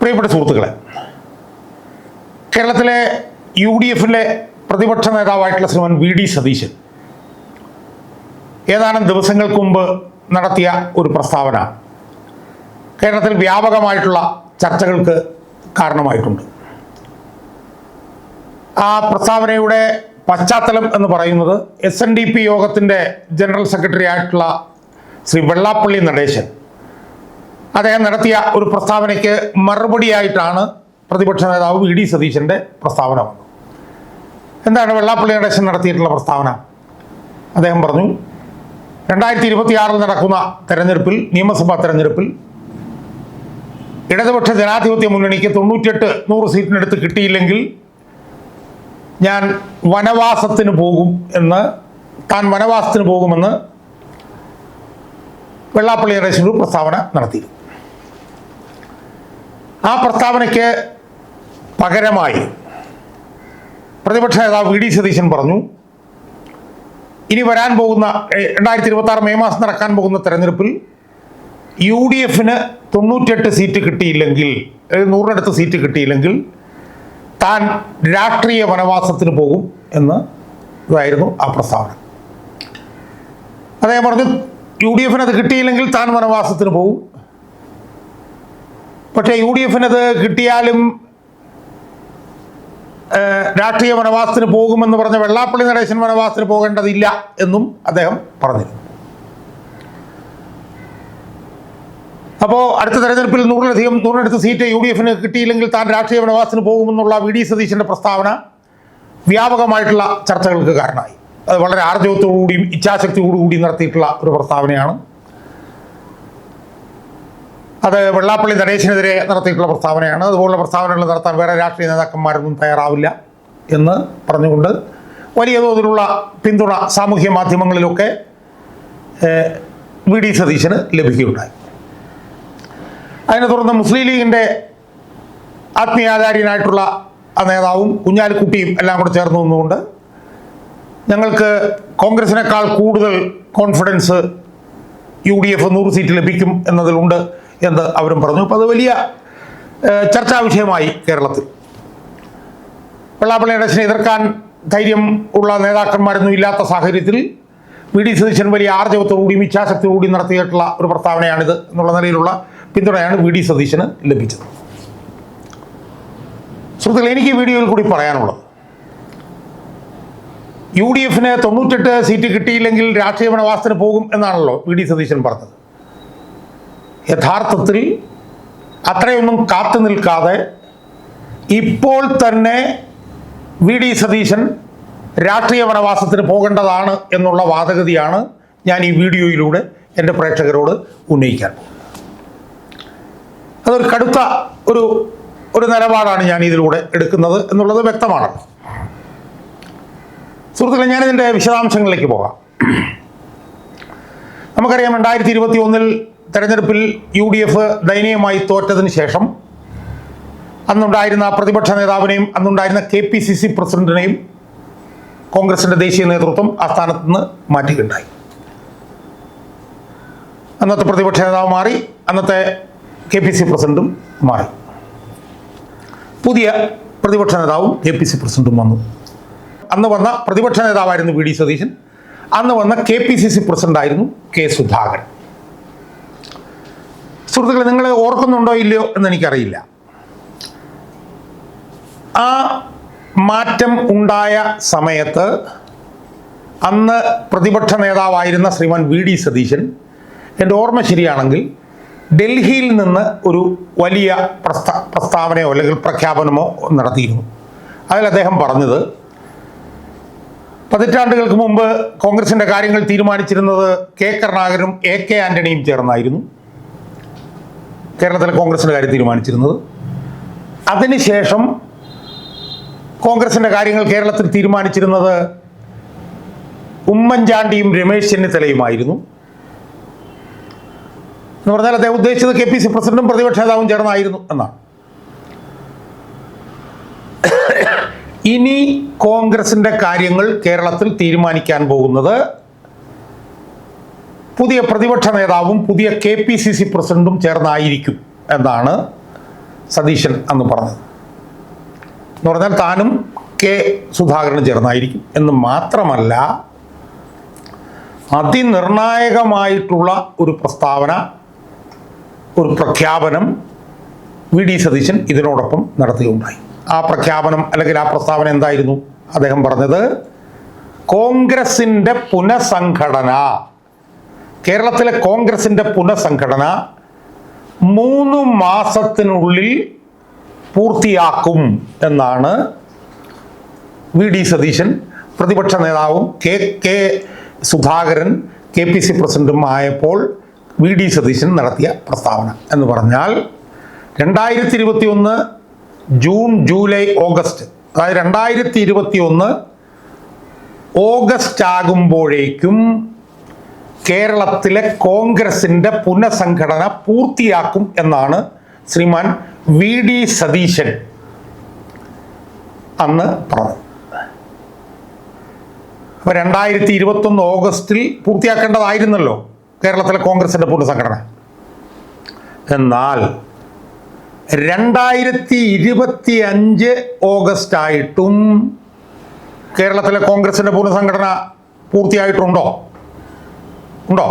പ്രിയപ്പെട്ട സുഹൃത്തുക്കളെ കേരളത്തിലെ യു ഡി എഫിലെ പ്രതിപക്ഷ നേതാവായിട്ടുള്ള ശ്രീമൻ വി ഡി സതീശൻ ഏതാനും ദിവസങ്ങൾക്ക് മുമ്പ് നടത്തിയ ഒരു പ്രസ്താവന കേരളത്തിൽ വ്യാപകമായിട്ടുള്ള ചർച്ചകൾക്ക് കാരണമായിട്ടുണ്ട്. ആ പ്രസ്താവനയുടെ പശ്ചാത്തലം എന്ന് പറയുന്നത് എസ് എൻ ഡി പി യോഗത്തിന്റെ ജനറൽ സെക്രട്ടറി ആയിട്ടുള്ള ശ്രീ വെള്ളാപ്പള്ളി നടേശൻ അദ്ദേഹം നടത്തിയ ഒരു പ്രസ്താവനയ്ക്ക് മറുപടിയായിട്ടാണ് പ്രതിപക്ഷ നേതാവ് വി ഡി സതീശന്റെ പ്രസ്താവന വന്നത്. എന്താണ് വെള്ളാപ്പള്ളി നടേശൻ നടത്തിയിട്ടുള്ള പ്രസ്താവന? അദ്ദേഹം പറഞ്ഞു രണ്ടായിരത്തി ഇരുപത്തിയാറിൽ നടക്കുന്ന തെരഞ്ഞെടുപ്പിൽ നിയമസഭാ തെരഞ്ഞെടുപ്പിൽ ഇടതുപക്ഷ ജനാധിപത്യ മുന്നണിക്ക് തൊണ്ണൂറ്റെട്ട് നൂറ് സീറ്റിനടുത്ത് കിട്ടിയില്ലെങ്കിൽ ഞാൻ വനവാസത്തിന് പോകും എന്ന് താൻ വനവാസത്തിന് പോകുമെന്ന് വെള്ളാപ്പള്ളി ഒരു പ്രസ്താവന നടത്തിയിരുന്നു. ആ പ്രസ്താവനയ്ക്ക് പകരമായി പ്രതിപക്ഷ നേതാവ് വി ഡി സതീശൻ പറഞ്ഞു ഇനി വരാൻ പോകുന്ന രണ്ടായിരത്തി ഇരുപത്തി ആറ് മെയ് മാസം നടക്കാൻ പോകുന്ന തെരഞ്ഞെടുപ്പിൽ യു ഡി എഫിന് തൊണ്ണൂറ്റെട്ട് സീറ്റ് കിട്ടിയില്ലെങ്കിൽ നൂറിനടുത്ത് സീറ്റ് കിട്ടിയില്ലെങ്കിൽ താൻ രാഷ്ട്രീയ വനവാസത്തിന് പോകും എന്ന് ഇതായിരുന്നു ആ പ്രസ്താവന. അദ്ദേഹം പറഞ്ഞു യു ഡി എഫിന് അത് കിട്ടിയില്ലെങ്കിൽ താൻ വനവാസത്തിന് പോകും. പക്ഷേ യു ഡി എഫിനത് കിട്ടിയാലും രാഷ്ട്രീയ വനവാസത്തിന് പോകുമെന്ന് പറഞ്ഞ വെള്ളാപ്പള്ളി നടേശൻ വനവാസത്തിന് പോകേണ്ടതില്ല എന്നും അദ്ദേഹം പറഞ്ഞിരുന്നു. അപ്പോൾ അടുത്ത തെരഞ്ഞെടുപ്പിൽ നൂറിലധികം നൂറിനടുത്ത് സീറ്റ് യു ഡി എഫിന് കിട്ടിയില്ലെങ്കിൽ താൻ രാഷ്ട്രീയ വനവാസത്തിന് പോകുമെന്നുള്ള വി ഡി സതീശന്റെ പ്രസ്താവന വ്യാപകമായിട്ടുള്ള ചർച്ചകൾക്ക് കാരണമായി. അത് വളരെ ആർജവത്തോടുകൂടിയും ഇച്ഛാശക്തിയോടുകൂടിയും നടത്തിയിട്ടുള്ള ഒരു പ്രസ്താവനയാണ്. അത് വെള്ളാപ്പള്ളി നടേശനെതിരെ നടത്തിയിട്ടുള്ള പ്രസ്താവനയാണ്. അതുപോലുള്ള പ്രസ്താവനകൾ നടത്താൻ വേറെ രാഷ്ട്രീയ നേതാക്കന്മാരൊന്നും തയ്യാറാവില്ല എന്ന് പറഞ്ഞുകൊണ്ട് വലിയ തോതിലുള്ള പിന്തുണ സാമൂഹ്യ മാധ്യമങ്ങളിലൊക്കെ വി. ഡി. സതീശന് ലഭിക്കുകയുണ്ടായി. അതിനെ തുടർന്ന് മുസ്ലിം ലീഗിന്റെ ആത്മീയാചാര്യനായിട്ടുള്ള ആ നേതാവും കുഞ്ഞാലിക്കുട്ടിയും എല്ലാം കൂടെ ചേർന്ന് നിന്നുകൊണ്ട് ഞങ്ങൾക്ക് കോൺഗ്രസിനേക്കാൾ കൂടുതൽ കോൺഫിഡൻസ് യു ഡി എഫ് നൂറ് സീറ്റ് ലഭിക്കും എന്നതിലുണ്ട്. എന്ന് അവരും പറഞ്ഞു. അപ്പോൾ അത് വലിയ ചർച്ചാ വിഷയമായി കേരളത്തിൽ. വെള്ളാപ്പള്ളിയുടെ എതിർക്കാൻ ധൈര്യം ഉള്ള നേതാക്കന്മാരൊന്നും ഇല്ലാത്ത സാഹചര്യത്തിൽ വി ഡി സതീശൻ വലിയ ആർജവത്തോടുകൂടിയും ഇച്ഛാശക്തിയോടുകൂടിയും നടത്തിയിട്ടുള്ള ഒരു പ്രസ്താവനയാണിത് എന്നുള്ള നിലയിലുള്ള പിന്തുണയാണ് വി ഡി സതീശന് ലഭിച്ചത്. സുഹൃത്തുക്കൾ എനിക്ക് വീഡിയോയിൽ കൂടി പറയാനുള്ളത്. യു ഡി എഫിന് തൊണ്ണൂറ്റെട്ട് സീറ്റ് കിട്ടിയില്ലെങ്കിൽ രാഷ്ട്രീയ വനവാസത്തിന് പോകും എന്നാണല്ലോ വി ഡി സതീശൻ പറഞ്ഞത്. യഥാർത്ഥത്തിൽ അത്രയൊന്നും കാത്തു നിൽക്കാതെ ഇപ്പോൾ തന്നെ വി ഡി സതീശൻ രാഷ്ട്രീയ വനവാസത്തിന് പോകേണ്ടതാണ് എന്നുള്ള വാദഗതിയാണ് ഞാൻ ഈ വീഡിയോയിലൂടെ എന്റെ പ്രേക്ഷകരോട് ഉന്നയിക്കാൻ അതൊരു കടുത്ത ഒരു ഒരു നിലപാടാണ് ഞാൻ ഇതിലൂടെ എടുക്കുന്നത് എന്നുള്ളത് വ്യക്തമാണ്. സുഹൃത്തുക്കളെ ഞാനിതിന്റെ വിശദാംശങ്ങളിലേക്ക് പോകാം. നമുക്കറിയാം രണ്ടായിരത്തി ഇരുപത്തി ഒന്നിൽ തെരഞ്ഞെടുപ്പിൽ യു ഡി എഫ് ദയനീയമായി തോറ്റതിന് ശേഷം അന്നുണ്ടായിരുന്ന പ്രതിപക്ഷ നേതാവിനെയും അന്നുണ്ടായിരുന്ന കെ പി സി സി പ്രസിഡന്റിനെയും കോൺഗ്രസിന്റെ ദേശീയ നേതൃത്വം ആ സ്ഥാനത്ത് നിന്ന് മാറ്റുകയുണ്ടായി. അന്നത്തെ പ്രതിപക്ഷ നേതാവ് മാറി അന്നത്തെ കെ പി സി പ്രസിഡന്റും മാറി. പുതിയ പ്രതിപക്ഷ നേതാവും കെ പി സി പ്രസിഡന്റും വന്നു. അന്ന് വന്ന പ്രതിപക്ഷ നേതാവായിരുന്നു വി ഡി സതീശൻ. അന്ന് വന്ന കെ പി സി സി പ്രസിഡന്റായിരുന്നു കെ സുധാകരൻ. സുഹൃത്തുക്കളെ നിങ്ങൾ ഓർക്കുന്നുണ്ടോ ഇല്ലയോ എന്ന് എനിക്കറിയില്ല. ആ മാറ്റം ഉണ്ടായ സമയത്ത് അന്ന് പ്രതിപക്ഷ നേതാവായിരുന്ന ശ്രീമാൻ വി ഡി സതീശൻ എന്റെ ഓർമ്മ ശരിയാണെങ്കിൽ ഡൽഹിയിൽ നിന്ന് ഒരു വലിയ പ്രസ്താ പ്രസ്താവനയോ അല്ലെങ്കിൽ പ്രഖ്യാപനമോ നടത്തിയിരുന്നു. അതിൽ അദ്ദേഹം പറഞ്ഞത് പതിറ്റാണ്ടുകൾക്ക് മുമ്പ് കോൺഗ്രസിന്റെ കാര്യങ്ങൾ തീരുമാനിച്ചിരുന്നത് കെ കരുണാകരനും എ കെ ആന്റണിയും ചേർന്നായിരുന്നു. കേരളത്തിലെ കോൺഗ്രസിന്റെ കാര്യം തീരുമാനിച്ചിരുന്നത്. അതിനുശേഷം കോൺഗ്രസിന്റെ കാര്യങ്ങൾ കേരളത്തിൽ തീരുമാനിച്ചിരുന്നത് ഉമ്മൻചാണ്ടിയും രമേശ് ചെന്നിത്തലയുമായിരുന്നു. എന്ന് പറഞ്ഞാൽ അദ്ദേഹം ഉദ്ദേശിച്ചത് കെ പി സി പ്രസിഡന്റും പ്രതിപക്ഷ നേതാവും ചേർന്നായിരുന്നു എന്നാണ്. ഇനി കോൺഗ്രസിന്റെ കാര്യങ്ങൾ കേരളത്തിൽ തീരുമാനിക്കാൻ പോകുന്നത് പുതിയ പ്രതിപക്ഷ നേതാവും പുതിയ കെ പി സി സി പ്രസിഡന്റും ചേർന്നായിരിക്കും എന്നാണ് സതീശൻ അന്ന് പറഞ്ഞത്. എന്ന് പറഞ്ഞാൽ താനും കെ സുധാകരനും ചേർന്നായിരിക്കും എന്ന് മാത്രമല്ല അതിനിർണായകമായിട്ടുള്ള ഒരു പ്രസ്താവന ഒരു പ്രഖ്യാപനം വി ഡി സതീശൻ ഇതിനോടൊപ്പം നടത്തുകയുണ്ടായി. ആ പ്രഖ്യാപനം അല്ലെങ്കിൽ ആ പ്രസ്താവന എന്തായിരുന്നു? അദ്ദേഹം പറഞ്ഞത് കോൺഗ്രസിന്റെ പുനഃസംഘടന കേരളത്തിലെ കോൺഗ്രസിന്റെ പുനഃസംഘടന മൂന്ന് മാസത്തിനുള്ളിൽ പൂർത്തിയാക്കും എന്നാണ് വി ഡി സതീശൻ പ്രതിപക്ഷ നേതാവും K K Sudhakaran K P C പ്രസിഡന്റും ആയപ്പോൾ വി ഡി സതീശൻ നടത്തിയ പ്രസ്താവന എന്ന് പറഞ്ഞാൽ രണ്ടായിരത്തി ഇരുപത്തി ഒന്ന് ജൂൺ ജൂലൈ ഓഗസ്റ്റ് അതായത് രണ്ടായിരത്തി ഇരുപത്തി ഒന്ന് ഓഗസ്റ്റ് ആകുമ്പോഴേക്കും കേരളത്തിലെ കോൺഗ്രസിന്റെ പുനഃസംഘടന പൂർത്തിയാക്കും എന്നാണ് ശ്രീമാൻ വി ഡി സതീശൻ അന്ന് പറഞ്ഞത്. അപ്പോൾ രണ്ടായിരത്തി ഇരുപത്തൊന്ന് ഓഗസ്റ്റിൽ പൂർത്തിയാക്കേണ്ടതായിരുന്നല്ലോ കേരളത്തിലെ കോൺഗ്രസിന്റെ പുനഃസംഘടന. എന്നാൽ രണ്ടായിരത്തി ഇരുപത്തി അഞ്ച് ഓഗസ്റ്റ് ആയിട്ടും കേരളത്തിലെ കോൺഗ്രസിന്റെ പുനഃസംഘടന പൂർത്തിയായിട്ടുണ്ടോ? ഉണ്ടോ?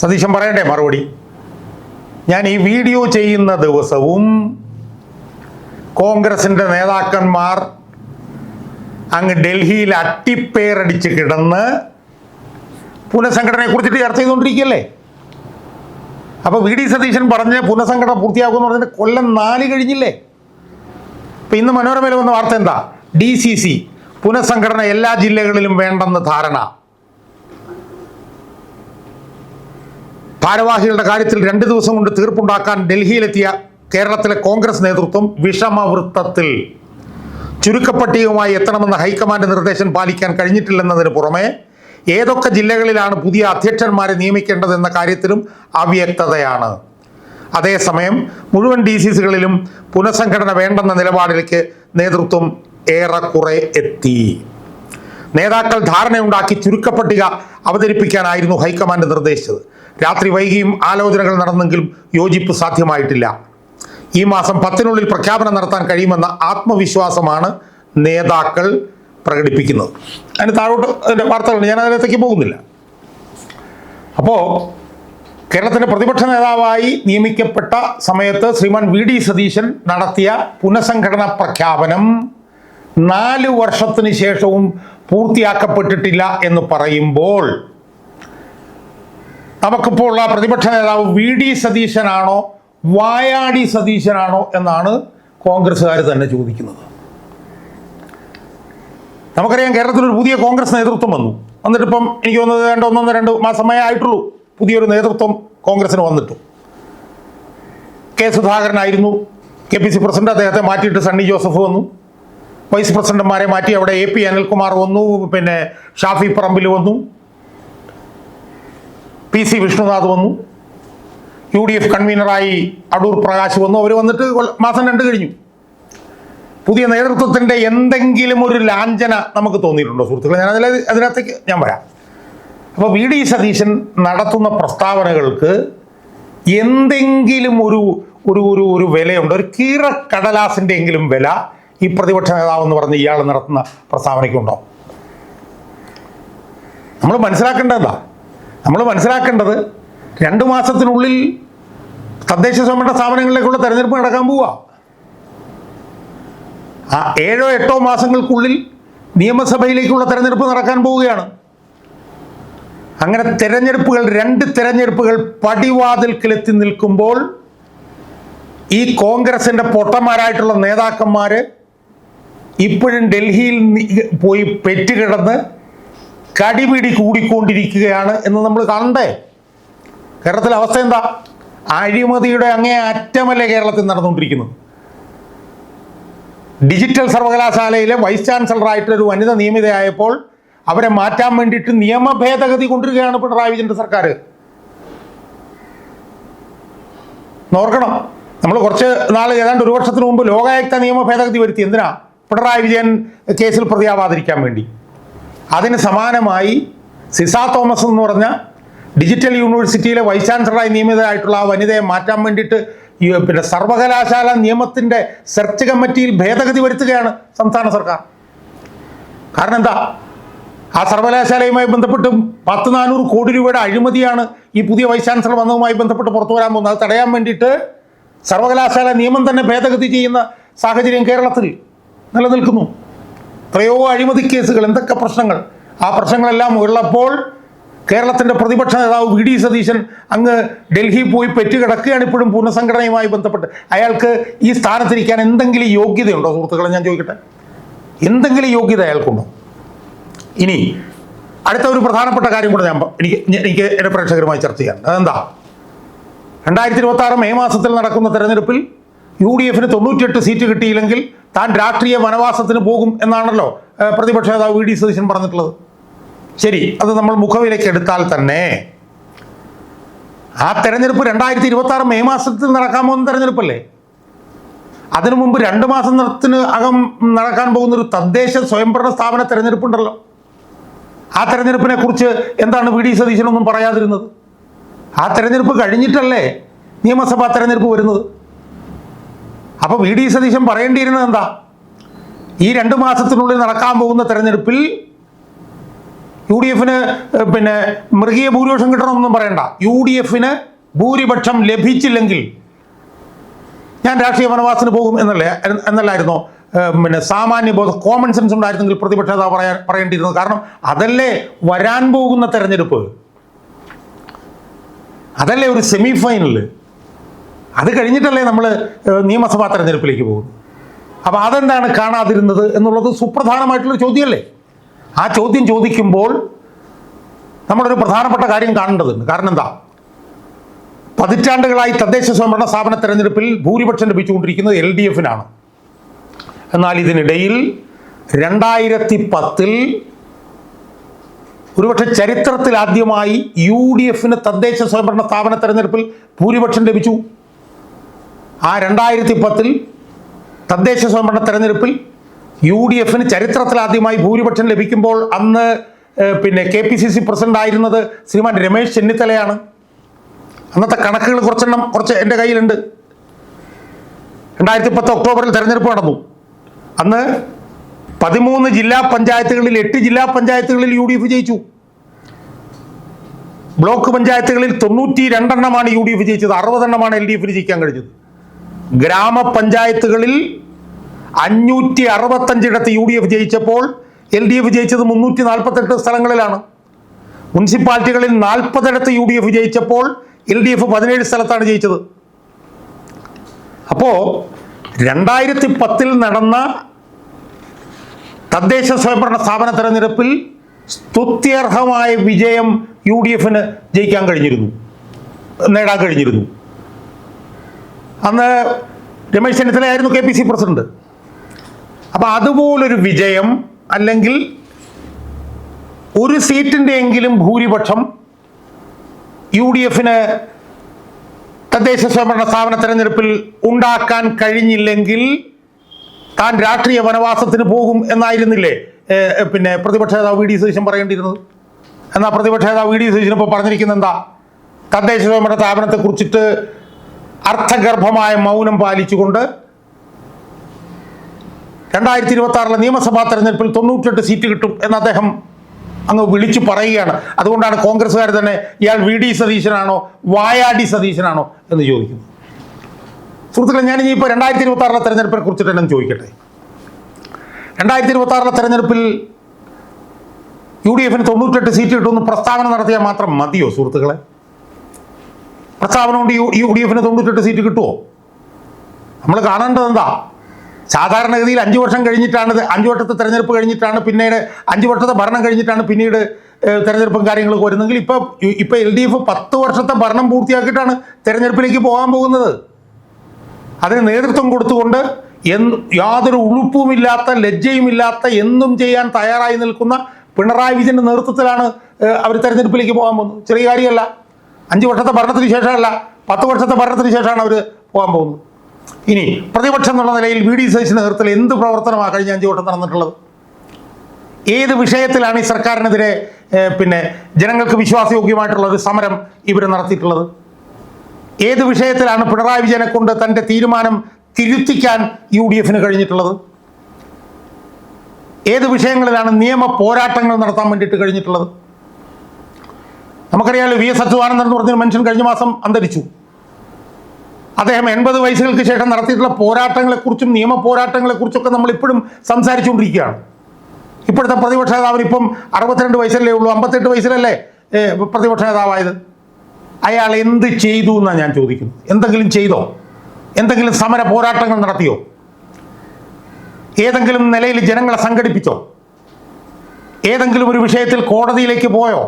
സതീശൻ പറയണ്ടേ മറുപടി. ഞാൻ ഈ വീഡിയോ ചെയ്യുന്ന ദിവസവും കോൺഗ്രസിന്റെ നേതാക്കന്മാർ അങ്ങ് ഡൽഹിയിൽ അട്ടിപ്പേറടിച്ച് കിടന്ന് പുനഃസംഘടനയെ കുറിച്ചിട്ട് ചർച്ച ചെയ്തുകൊണ്ടിരിക്കുകയല്ലേ? അപ്പോൾ വി ഡി സതീശൻ പറഞ്ഞ് പുനഃസംഘടന പൂർത്തിയാക്കുമെന്ന് പറഞ്ഞിട്ട് കൊല്ലം നാല് കഴിഞ്ഞില്ലേ? ഇപ്പം ഇന്ന് മനോരമയിൽ വന്ന വാർത്ത എന്താ? ഡി സി സി പുനഃസംഘടന എല്ലാ ജില്ലകളിലും വേണ്ടെന്ന് ധാരണ. ഭാരവാഹികളുടെ കാര്യത്തിൽ രണ്ട് ദിവസം കൊണ്ട് തീർപ്പുണ്ടാക്കാൻ ഡൽഹിയിലെത്തിയ കേരളത്തിലെ കോൺഗ്രസ് നേതൃത്വം വിഷമവൃത്തത്തിൽ ചുരുക്കപ്പട്ടികയുമായി എത്തണമെന്ന ഹൈക്കമാൻഡ് നിർദ്ദേശം പാലിക്കാൻ കഴിഞ്ഞിട്ടില്ലെന്നതിന് പുറമെ ഏതൊക്കെ ജില്ലകളിലാണ് പുതിയ അധ്യക്ഷന്മാരെ നിയമിക്കേണ്ടതെന്ന കാര്യത്തിലും അവ്യക്തതയാണ്. അതേസമയം മുഴുവൻ ഡി സി സികളിലും പുനഃസംഘടന വേണ്ടെന്ന നിലപാടിലേക്ക് നേതൃത്വം ഏറെക്കുറെ എത്തി. നേതാക്കൾ ധാരണയുണ്ടാക്കി ചുരുക്കപ്പട്ടിക അവതരിപ്പിക്കാനായിരുന്നു ഹൈക്കമാൻഡ് നിർദ്ദേശിച്ചത്. രാത്രി വൈകിയും ആലോചനകൾ നടന്നെങ്കിലും യോജിപ്പ് സാധ്യമായിട്ടില്ല. ഈ മാസം പത്തിനുള്ളിൽ പ്രഖ്യാപനം നടത്താൻ കഴിയുമെന്ന ആത്മവിശ്വാസമാണ് നേതാക്കൾ പ്രകടിപ്പിക്കുന്നത്. അതിന് താഴോട്ട് അതിന്റെ വാർത്തകളുണ്ട് ഞാൻ അതിനകത്തേക്ക് പോകുന്നില്ല. അപ്പോൾ കേരളത്തിന്റെ പ്രതിപക്ഷ നേതാവായി നിയമിക്കപ്പെട്ട സമയത്ത് ശ്രീമാൻ വി ഡി സതീശൻ നടത്തിയ പുനഃസംഘടന പ്രഖ്യാപനം നാല് വർഷത്തിന് ശേഷവും പൂർത്തിയാക്കപ്പെട്ടിട്ടില്ല എന്ന് പറയുമ്പോൾ നമുക്കിപ്പോൾ ഉള്ള പ്രതിപക്ഷ നേതാവ് വി ഡി സതീശനാണോ വായാടി സതീശനാണോ എന്നാണ് കോൺഗ്രസ്സുകാർ തന്നെ ചോദിക്കുന്നത്. നമുക്കറിയാം കേരളത്തിൽ ഒരു പുതിയ കോൺഗ്രസ് നേതൃത്വം വന്നു. വന്നിട്ടിപ്പം എനിക്ക് തോന്നുന്നത് രണ്ട് ഒന്നൊന്ന് രണ്ട് മാസമേ ആയിട്ടുള്ളൂ പുതിയൊരു നേതൃത്വം കോൺഗ്രസിന് വന്നിട്ടു. കെ സുധാകരനായിരുന്നു. കെ പി സി പ്രസിഡന്റ് അദ്ദേഹത്തെ മാറ്റിയിട്ട് സണ്ണി ജോസഫ് വന്നു. വൈസ് പ്രസിഡന്റുമാരെ മാറ്റി അവിടെ എ പി അനിൽകുമാർ വന്നു. പിന്നെ ഷാഫി പറമ്പിൽ വന്നു. പി സി വിഷ്ണുനാഥ് വന്നു. യു ഡി എഫ് കൺവീനറായി അടൂർ പ്രകാശ് വന്നു. അവർ വന്നിട്ട് മാസം രണ്ട് കഴിഞ്ഞു. പുതിയ നേതൃത്വത്തിന്റെ എന്തെങ്കിലും ഒരു ലാഞ്ചന നമുക്ക് തോന്നിയിട്ടുണ്ടോ സുഹൃത്തുക്കളെ? ഞാൻ അതിൽ അതിനകത്തേക്ക് ഞാൻ വരാം. അപ്പോൾ വി ഡി സതീശൻ നടത്തുന്ന പ്രസ്താവനകൾക്ക് എന്തെങ്കിലും ഒരു ഒരു ഒരു ഒരു വിലയുണ്ട്. ഒരു കീറക്കടലാസിന്റെ എങ്കിലും വില ഈ പ്രതിപക്ഷ നേതാവ് എന്ന് പറഞ്ഞ് ഇയാൾ നടത്തുന്ന പ്രസ്താവനയ്ക്കുണ്ടോ? നമ്മൾ മനസ്സിലാക്കേണ്ടതാ നമ്മൾ മനസ്സിലാക്കേണ്ടത് രണ്ട് മാസത്തിനുള്ളിൽ തദ്ദേശ സ്വയംഭരണ സ്ഥാപനങ്ങളിലേക്കുള്ള തെരഞ്ഞെടുപ്പ് നടക്കാൻ പോവുക ആ ഏഴോ എട്ടോ മാസങ്ങൾക്കുള്ളിൽ നിയമസഭയിലേക്കുള്ള തെരഞ്ഞെടുപ്പ് നടക്കാൻ പോവുകയാണ്. അങ്ങനെ തെരഞ്ഞെടുപ്പുകൾ രണ്ട് തെരഞ്ഞെടുപ്പുകൾ പടിവാതിൽക്കിലെത്തി നിൽക്കുമ്പോൾ ഈ കോൺഗ്രസിന്റെ പൊട്ടന്മാരായിട്ടുള്ള നേതാക്കന്മാർ ഇപ്പോഴും ഡൽഹിയിൽ പോയി പെറ്റുകിടന്ന് കടിപിടി കൂടിക്കൊണ്ടിരിക്കുകയാണ് എന്ന് നമ്മൾ കണ്ടേ കേരളത്തിലെ അവസ്ഥ എന്താ? അഴിമതിയുടെ അങ്ങേ അറ്റമല്ലേ കേരളത്തിൽ നടന്നുകൊണ്ടിരിക്കുന്നത്? ഡിജിറ്റൽ സർവകലാശാലയിലെ വൈസ് ചാൻസലറായിട്ട് ഒരു വനിത നിയമിതയായപ്പോൾ അവരെ മാറ്റാൻ വേണ്ടിയിട്ട് നിയമ ഭേദഗതി കൊണ്ടുവരികയാണ് പിണറായി വിജയന്റെ സർക്കാർ. ഓർക്കണം നമ്മൾ കുറച്ച് നാൾ ഏതാണ്ട് ഒരു വർഷത്തിന് മുമ്പ് ലോകായുക്ത നിയമ ഭേദഗതി വരുത്തി എന്തിനാ? പിണറായി വിജയൻ കേസിൽ പ്രതിയാവാതിരിക്കാൻ വേണ്ടി. അതിന് സമാനമായി സിസാ തോമസ് എന്ന് പറഞ്ഞ ഡിജിറ്റൽ യൂണിവേഴ്സിറ്റിയിലെ വൈസ് ചാൻസലറായി നിയമിതരായിട്ടുള്ള ആ വനിതയെ മാറ്റാൻ വേണ്ടിയിട്ട് പിന്നെ സർവകലാശാല നിയമത്തിന്റെ സെർച്ച് കമ്മിറ്റിയിൽ ഭേദഗതി വരുത്തുകയാണ് സംസ്ഥാന സർക്കാർ. കാരണം എന്താ? ആ സർവകലാശാലയുമായി ബന്ധപ്പെട്ടും പത്ത് നാനൂറ് കോടി രൂപയുടെ അഴിമതിയാണ് ഈ പുതിയ വൈസ് ചാൻസലർ വന്നതുമായി ബന്ധപ്പെട്ട് പുറത്തു വരാൻ പോകുന്നത്. അത് തടയാൻ വേണ്ടിയിട്ട് സർവകലാശാല നിയമം തന്നെ ഭേദഗതി ചെയ്യുന്ന സാഹചര്യം കേരളത്തിൽ നിലനിൽക്കുന്നു. എത്രയോ അഴിമതി കേസുകൾ എന്തൊക്കെ പ്രശ്നങ്ങൾ? ആ പ്രശ്നങ്ങളെല്ലാം ഉള്ളപ്പോൾ കേരളത്തിന്റെ പ്രതിപക്ഷ നേതാവ് വി ഡി സതീശൻ അങ്ങ് ഡൽഹി പോയി പെറ്റുകിടക്കുകയാണ് ഇപ്പോഴും പുനഃസംഘടനയുമായി ബന്ധപ്പെട്ട്. അയാൾക്ക് ഈ സ്ഥാനത്തിരിക്കാൻ എന്തെങ്കിലും യോഗ്യതയുണ്ടോ സുഹൃത്തുക്കളെ? ഞാൻ ചോദിക്കട്ടെ. എന്തെങ്കിലും യോഗ്യത അയാൾക്കുണ്ടോ? ഇനി അടുത്ത ഒരു പ്രധാനപ്പെട്ട കാര്യം കൂടെ ഞാൻ എനിക്ക് എനിക്ക് എന്റെ പ്രേക്ഷകരുമായി ചർച്ച ചെയ്യാൻ അതെന്താ? രണ്ടായിരത്തി ഇരുപത്തി ആറ് മെയ് മാസത്തിൽ നടക്കുന്ന തെരഞ്ഞെടുപ്പിൽ യു ഡി എഫിന് തൊണ്ണൂറ്റിയെട്ട് സീറ്റ് കിട്ടിയില്ലെങ്കിൽ താൻ രാഷ്ട്രീയ വനവാസത്തിന് പോകും എന്നാണല്ലോ പ്രതിപക്ഷ നേതാവ് വി ഡി സതീശൻ പറഞ്ഞിട്ടുള്ളത്. ശരി അത് നമ്മൾ മുഖവിലേക്ക് എടുത്താൽ തന്നെ ആ തെരഞ്ഞെടുപ്പ് രണ്ടായിരത്തി ഇരുപത്തി ആറ് മെയ് മാസത്തിൽ നടക്കാൻ പോകുന്ന തെരഞ്ഞെടുപ്പല്ലേ? അതിനു മുമ്പ് രണ്ട് മാസത്തിന് അകം നടക്കാൻ പോകുന്ന ഒരു തദ്ദേശ സ്വയംഭരണ സ്ഥാപന തെരഞ്ഞെടുപ്പുണ്ടല്ലോ. ആ തെരഞ്ഞെടുപ്പിനെ കുറിച്ച് എന്താണ് വി ഡി സതീശനൊന്നും പറയാതിരുന്നത്? ആ തെരഞ്ഞെടുപ്പ് കഴിഞ്ഞിട്ടല്ലേ നിയമസഭാ തെരഞ്ഞെടുപ്പ് വരുന്നത്? അപ്പോൾ വി ഡി സതീശൻ പറയേണ്ടിയിരുന്നത് എന്താ? ഈ രണ്ട് മാസത്തിനുള്ളിൽ നടക്കാൻ പോകുന്ന തെരഞ്ഞെടുപ്പിൽ യു ഡി എഫിന് പിന്നെ മൃഗീയ ഭൂരിപക്ഷം കിട്ടണമെന്നൊന്നും പറയണ്ട. യു ഡി എഫിന് ഭൂരിപക്ഷം ലഭിച്ചില്ലെങ്കിൽ ഞാൻ രാഷ്ട്രീയ വനവാസത്തിന് പോകും എന്നല്ലേ എന്നല്ലായിരുന്നു? പിന്നെ സാമാന്യ ബോധം കോമൺ സെൻസ് ഉണ്ടായിരുന്നെങ്കിൽ പ്രതിപക്ഷ നേതാവ് പറയാൻ പറയേണ്ടിയിരുന്നത്. കാരണം അതല്ലേ വരാൻ പോകുന്ന തെരഞ്ഞെടുപ്പ്? അതല്ലേ ഒരു സെമി അത് കഴിഞ്ഞിട്ടല്ലേ നമ്മൾ നിയമസഭാ തെരഞ്ഞെടുപ്പിലേക്ക് പോകുന്നത്. അപ്പോൾ അതെന്താണ് കാണാതിരുന്നത് എന്നുള്ളത് സുപ്രധാനമായിട്ടുള്ള ചോദ്യമല്ലേ? ആ ചോദ്യം ചോദിക്കുമ്പോൾ നമ്മളൊരു പ്രധാനപ്പെട്ട കാര്യം കാണേണ്ടതുണ്ട്. കാരണം എന്താ? പതിറ്റാണ്ടുകളായി തദ്ദേശ സ്വയംഭരണ സ്ഥാപന തെരഞ്ഞെടുപ്പിൽ ഭൂരിപക്ഷം ലഭിച്ചുകൊണ്ടിരിക്കുന്നത് എൽ ഡി എഫിനാണ്. എന്നാൽ ഇതിനിടയിൽ രണ്ടായിരത്തി പത്തിൽ ഒരുപക്ഷെ ചരിത്രത്തിൽ ആദ്യമായി യു ഡി എഫിന് തദ്ദേശ സ്വയംഭരണ സ്ഥാപന തെരഞ്ഞെടുപ്പിൽ ഭൂരിപക്ഷം ലഭിച്ചു. ആ രണ്ടായിരത്തി പത്തിൽ തദ്ദേശ സ്വയംഭരണ തെരഞ്ഞെടുപ്പിൽ യു ഡി എഫിന് ചരിത്രത്തിൽ ആദ്യമായി ഭൂരിപക്ഷം ലഭിക്കുമ്പോൾ അന്ന് പിന്നെ K P C C president ആയിരുന്നത് ശ്രീമാൻ രമേശ് ചെന്നിത്തലയാണ്. അന്നത്തെ കണക്കുകൾ കുറച്ചെണ്ണം കുറച്ച് എന്റെ കയ്യിലുണ്ട്. രണ്ടായിരത്തി പത്ത് ഒക്ടോബറിൽ തെരഞ്ഞെടുപ്പ് നടന്നു. അന്ന് പതിമൂന്ന് ജില്ലാ പഞ്ചായത്തുകളിൽ എട്ട് ജില്ലാ പഞ്ചായത്തുകളിൽ യു ഡി എഫ് ജയിച്ചു. ബ്ലോക്ക് പഞ്ചായത്തുകളിൽ തൊണ്ണൂറ്റി രണ്ടെണ്ണമാണ് യു ഡി എഫ് ജയിച്ചത്. അറുപതെണ്ണമാണ് എൽ ഡി എഫിന് ജയിക്കാൻ കഴിഞ്ഞത്. ഗ്രാമപഞ്ചായത്തുകളിൽ അഞ്ഞൂറ്റി അറുപത്തഞ്ചിടത്ത് യു ഡി എഫ് ജയിച്ചപ്പോൾ എൽ ഡി എഫ് ജയിച്ചത് മുന്നൂറ്റി നാൽപ്പത്തെട്ട് സ്ഥലങ്ങളിലാണ്. മുനിസിപ്പാലിറ്റികളിൽ നാൽപ്പതിടത്ത് യു ഡി എഫ് ജയിച്ചപ്പോൾ എൽ ഡി എഫ് പതിനേഴ് സ്ഥലത്താണ് ജയിച്ചത്. അപ്പോൾ രണ്ടായിരത്തി പത്തിൽ നടന്ന തദ്ദേശ സ്വയംഭരണ സ്ഥാപന തെരഞ്ഞെടുപ്പിൽ സ്തുത്യർഹമായ വിജയം യു ഡി എഫിന് ജയിക്കാൻ കഴിഞ്ഞിരുന്നു. നേടാൻ കഴിഞ്ഞിരുന്നു. അന്ന് രമേശ് ചെന്നിത്തലയായിരുന്നു കെ പി സി പ്രസിഡന്റ്. അപ്പോൾ അതുപോലൊരു വിജയം അല്ലെങ്കിൽ ഒരു സീറ്റിന്റെയെങ്കിലും ഭൂരിപക്ഷം യു ഡി എഫിന് തദ്ദേശ സ്വയംഭരണ സ്ഥാപന തെരഞ്ഞെടുപ്പിൽ ഉണ്ടാക്കാൻ കഴിഞ്ഞില്ലെങ്കിൽ താൻ രാഷ്ട്രീയ വനവാസത്തിന് പോകും എന്നായിരുന്നില്ലേ? പിന്നെ പ്രതിപക്ഷ നേതാവ് വി ഡി സതീശൻ പറയേണ്ടിയിരുന്നത്. എന്നാൽ പ്രതിപക്ഷ നേതാവ് വി ഡി സതീശൻ ഇപ്പോൾ പറഞ്ഞിരിക്കുന്നത് എന്താ? തദ്ദേശ സ്വയംഭരണ സ്ഥാപനത്തെ കുറിച്ചിട്ട് അർത്ഥഗർഭമായ മൗനം പാലിച്ചുകൊണ്ട് രണ്ടായിരത്തി ഇരുപത്തി ആറിലെ നിയമസഭാ തെരഞ്ഞെടുപ്പിൽ തൊണ്ണൂറ്റെട്ട് സീറ്റ് കിട്ടും എന്ന് അദ്ദേഹം അങ്ങ് വിളിച്ചു പറയുകയാണ്. അതുകൊണ്ടാണ് കോൺഗ്രസ്സുകാർ തന്നെ ഇയാൾ വി ഡി സതീശനാണോ വായാടി സതീശനാണോ എന്ന് ചോദിക്കുന്നത്. സുഹൃത്തുക്കളെ ഞാൻ ഇനി ഇപ്പോൾ രണ്ടായിരത്തി ഇരുപത്തി ആറിലെ തെരഞ്ഞെടുപ്പിനെ കുറിച്ചിട്ട് എന്നെ ചോദിക്കട്ടെ. രണ്ടായിരത്തി ഇരുപത്തി ആറിലെ തെരഞ്ഞെടുപ്പിൽ യു ഡി എഫിന് തൊണ്ണൂറ്റെട്ട് സീറ്റ് കിട്ടുമെന്ന് പ്രസ്താവന നടത്തിയാൽ മാത്രം മതിയോ സുഹൃത്തുക്കളെ? പ്രസ്താവന കൊണ്ട് യു ഡി എഫിന് തൊണ്ണൂറ്റെട്ട് സീറ്റ് കിട്ടുമോ നമ്മൾ കാണേണ്ടത് എന്താ സാധാരണഗതിയിൽ അഞ്ച് വർഷം കഴിഞ്ഞിട്ടാണ് അഞ്ച് വർഷത്തെ തെരഞ്ഞെടുപ്പ് കഴിഞ്ഞിട്ടാണ് പിന്നീട് അഞ്ച് വർഷത്തെ ഭരണം കഴിഞ്ഞിട്ടാണ് പിന്നീട് തെരഞ്ഞെടുപ്പും കാര്യങ്ങളൊക്കെ വരുന്നെങ്കിൽ ഇപ്പോൾ ഇപ്പോൾ എൽ ഡി എഫ് പത്ത് വർഷത്തെ ഭരണം പൂർത്തിയാക്കിയിട്ടാണ് തെരഞ്ഞെടുപ്പിലേക്ക് പോകാൻ പോകുന്നത്. അതിന് നേതൃത്വം കൊടുത്തുകൊണ്ട് എന്ന് യാതൊരു ഉളുപ്പുമില്ലാത്ത ലജ്ജയുമില്ലാത്ത എന്തും ചെയ്യാൻ തയ്യാറായി നിൽക്കുന്ന പിണറായി വിജയന്റെ നേതൃത്വത്തിലാണ് അവർ തെരഞ്ഞെടുപ്പിലേക്ക് പോകാൻ പോകുന്നത്. ചെറിയ കാര്യമല്ല. അഞ്ച് വർഷത്തെ ഭരണത്തിന് ശേഷമല്ല പത്ത് വർഷത്തെ ഭരണത്തിന് ശേഷമാണ് അവർ പോകാൻ പോകുന്നത്. ഇനി പ്രതിപക്ഷം എന്നുള്ള നിലയിൽ വി ഡി സതീശിന്റെ നേതൃത്വത്തിൽ എന്ത് പ്രവർത്തനമാണ് കഴിഞ്ഞ അഞ്ച് വർഷം നടന്നിട്ടുള്ളത്? ഏത് വിഷയത്തിലാണ് ഈ സർക്കാരിനെതിരെ പിന്നെ ജനങ്ങൾക്ക് വിശ്വാസയോഗ്യമായിട്ടുള്ള ഒരു സമരം ഇവർ നടത്തിയിട്ടുള്ളത്? ഏത് വിഷയത്തിലാണ് പിണറായി വിജയനെ കൊണ്ട് തന്റെ തീരുമാനം തിരുത്തിക്കാൻ യു ഡി എഫിന് കഴിഞ്ഞിട്ടുള്ളത്? ഏത് വിഷയങ്ങളിലാണ് നിയമ പോരാട്ടങ്ങൾ നടത്താൻ വേണ്ടിയിട്ട് കഴിഞ്ഞിട്ടുള്ളത്? നമുക്കറിയാലോ വി എസ് അച്യുതാനന്ദൻ എന്ന് പറഞ്ഞൊരു മനുഷ്യൻ കഴിഞ്ഞ മാസം അന്തരിച്ചു. അദ്ദേഹം എൺപത് വയസ്സുകൾക്ക് ശേഷം നടത്തിയിട്ടുള്ള പോരാട്ടങ്ങളെക്കുറിച്ചും നിയമ പോരാട്ടങ്ങളെക്കുറിച്ചൊക്കെ നമ്മൾ ഇപ്പോഴും സംസാരിച്ചുകൊണ്ടിരിക്കുകയാണ്. ഇപ്പോഴത്തെ പ്രതിപക്ഷ നേതാവിന് ഇപ്പം അറുപത്തിരണ്ട് വയസ്സല്ലേ ഉള്ളൂ അമ്പത്തെട്ട് വയസ്സിലല്ലേ പ്രതിപക്ഷ നേതാവായത്? അയാൾ എന്ത് ചെയ്തു എന്നാണ് ഞാൻ ചോദിക്കുന്നത് എന്തെങ്കിലും ചെയ്തോ? എന്തെങ്കിലും സമര പോരാട്ടങ്ങൾ നടത്തിയോ? ഏതെങ്കിലും നിലയിൽ ജനങ്ങളെ സംഘടിപ്പിച്ചോ? ഏതെങ്കിലും ഒരു വിഷയത്തിൽ കോടതിയിലേക്ക് പോയോ?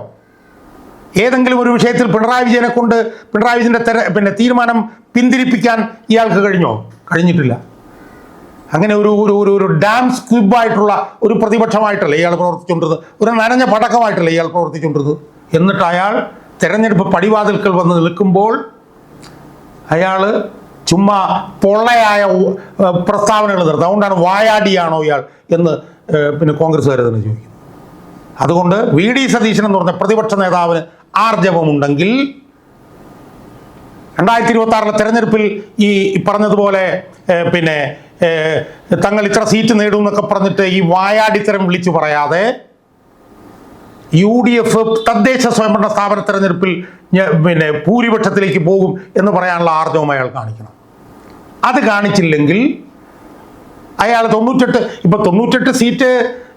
ഏതെങ്കിലും ഒരു വിഷയത്തിൽ പിണറായി വിജയനെ കൊണ്ട് പിണറായി വിജയന്റെ തെര പിന്നെ തീരുമാനം പിന്തിരിപ്പിക്കാൻ ഇയാൾക്ക് കഴിഞ്ഞോ? കഴിഞ്ഞിട്ടില്ല. അങ്ങനെ ഒരു ഒരു ഒരു ഒരു ഡാം സ്ക്വിബായിട്ടുള്ള ഒരു പ്രതിപക്ഷമായിട്ടല്ല ഇയാൾ പ്രവർത്തിച്ചുകൊണ്ടിരുന്നത്? ഒരു നനഞ്ഞ പടക്കമായിട്ടല്ലേ ഇയാൾ പ്രവർത്തിച്ചുകൊണ്ടിരുന്നത്? എന്നിട്ട് അയാൾ തെരഞ്ഞെടുപ്പ് പടിവാതിൽക്കൽ വന്ന് നിൽക്കുമ്പോൾ അയാൾ ചുമ്മാ പൊള്ളയായ പ്രസ്താവനകൾ നടത്തും. അതുകൊണ്ടാണ് വായാടിയാണോ ഇയാൾ എന്ന് പിന്നെ കോൺഗ്രസ്സുകാർ തന്നെ ചോദിക്കുന്നത്. അതുകൊണ്ട് വി ഡി സതീശൻ എന്ന് പറഞ്ഞ പ്രതിപക്ഷ നേതാവിന് ആർജവമുണ്ടെങ്കിൽ രണ്ടായിരത്തി ഇരുപത്തി ആറിലെ തെരഞ്ഞെടുപ്പിൽ ഈ പറഞ്ഞതുപോലെ പിന്നെ തങ്ങൾ ഇത്ര സീറ്റ് നേടും എന്നൊക്കെ പറഞ്ഞിട്ട് ഈ വായാടിത്തരം വിളിച്ചു പറയാതെ യു ഡി എഫ് തദ്ദേശ സ്വയംഭരണ സ്ഥാപന തെരഞ്ഞെടുപ്പിൽ പിന്നെ ഭൂരിപക്ഷത്തിലേക്ക് പോകും എന്ന് പറയാനുള്ള ആർജവം അയാൾ കാണിക്കണം. അത് കാണിച്ചില്ലെങ്കിൽ അയാൾ തൊണ്ണൂറ്റെട്ട് ഇപ്പൊ തൊണ്ണൂറ്റെട്ട് സീറ്റ്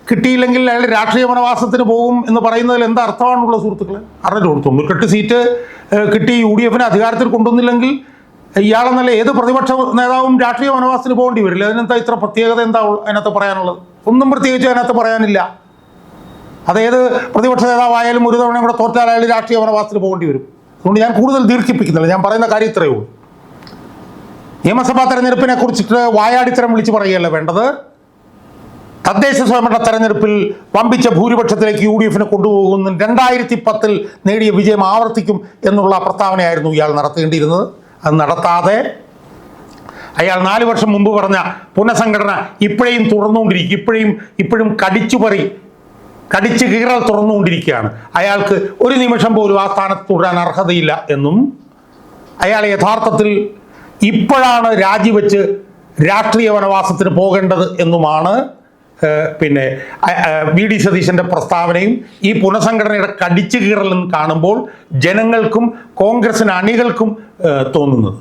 കിട്ടിയില്ലെങ്കിൽ അയാൾ രാഷ്ട്രീയ വനവാസത്തിന് പോകും എന്ന് പറയുന്നതിൽ എന്താ അർത്ഥമാണുള്ള സുഹൃത്തുക്കളെ? അറിഞ്ഞു തൊണ്ണൂറ്റെട്ട് സീറ്റ് കിട്ടി യു ഡി എഫിനെ അധികാരത്തിൽ കൊണ്ടുവന്നില്ലെങ്കിൽ ഇയാളെന്നല്ല ഏത് പ്രതിപക്ഷ നേതാവും രാഷ്ട്രീയ വനവാസത്തിന് പോകേണ്ടി വരില്ല. അതിനെന്താ ഇത്ര പ്രത്യേകത? എന്താ അതിനകത്ത് പറയാനുള്ളത്? ഒന്നും പ്രത്യേകിച്ച് അതിനകത്ത് പറയാനില്ല. അതേത് പ്രതിപക്ഷ നേതാവായാലും ഒരു തവണ കൂടെ തോറ്റാൽ അയാൾ രാഷ്ട്രീയ വനവാസത്തിന് പോകേണ്ടി വരും. അതുകൊണ്ട് ഞാൻ കൂടുതൽ ദീർഘിപ്പിക്കുന്നില്ല. ഞാൻ പറയുന്ന കാര്യം ഇത്രയേ ഉള്ളൂ. നിയമസഭാ തെരഞ്ഞെടുപ്പിനെ കുറിച്ചിട്ട് വായാടിത്തരം വിളിച്ച് പറയുകയല്ല വേണ്ടത്? തദ്ദേശ സ്വയംഭരണ തെരഞ്ഞെടുപ്പിൽ വമ്പിച്ച ഭൂരിപക്ഷത്തിലേക്ക് യു ഡി എഫിനെ കൊണ്ടുപോകുന്ന രണ്ടായിരത്തി പത്തിൽ നേടിയ വിജയം ആവർത്തിക്കും എന്നുള്ള പ്രസ്താവനയായിരുന്നു ഇയാൾ നടത്തേണ്ടിയിരുന്നത്. അത് നടത്താതെ അയാൾ നാല് വർഷം മുമ്പ് പറഞ്ഞ പുനഃസംഘടന ഇപ്പോഴേയും തുടർന്നുകൊണ്ടിരിക്കും. ഇപ്പോഴും ഇപ്പോഴും കടിച്ചുപറി കടിച്ചു കീറൽ തുറന്നുകൊണ്ടിരിക്കുകയാണ്. അയാൾക്ക് ഒരു നിമിഷം പോലും ആ സ്ഥാനത്ത് തുടരാൻ അർഹതയില്ല എന്നും അയാൾ യഥാർത്ഥത്തിൽ ഇപ്പോഴാണ് രാജിവെച്ച് രാഷ്ട്രീയ വനവാസത്തിന് പോകേണ്ടത് എന്നുമാണ് പിന്നെ വി ഡി സതീശന്റെ പ്രസ്താവനയും ഈ പുനഃസംഘടനയുടെ കടിച്ചു കീറലും കാണുമ്പോൾ ജനങ്ങൾക്കും കോൺഗ്രസിന് അണികൾക്കും തോന്നുന്നത്.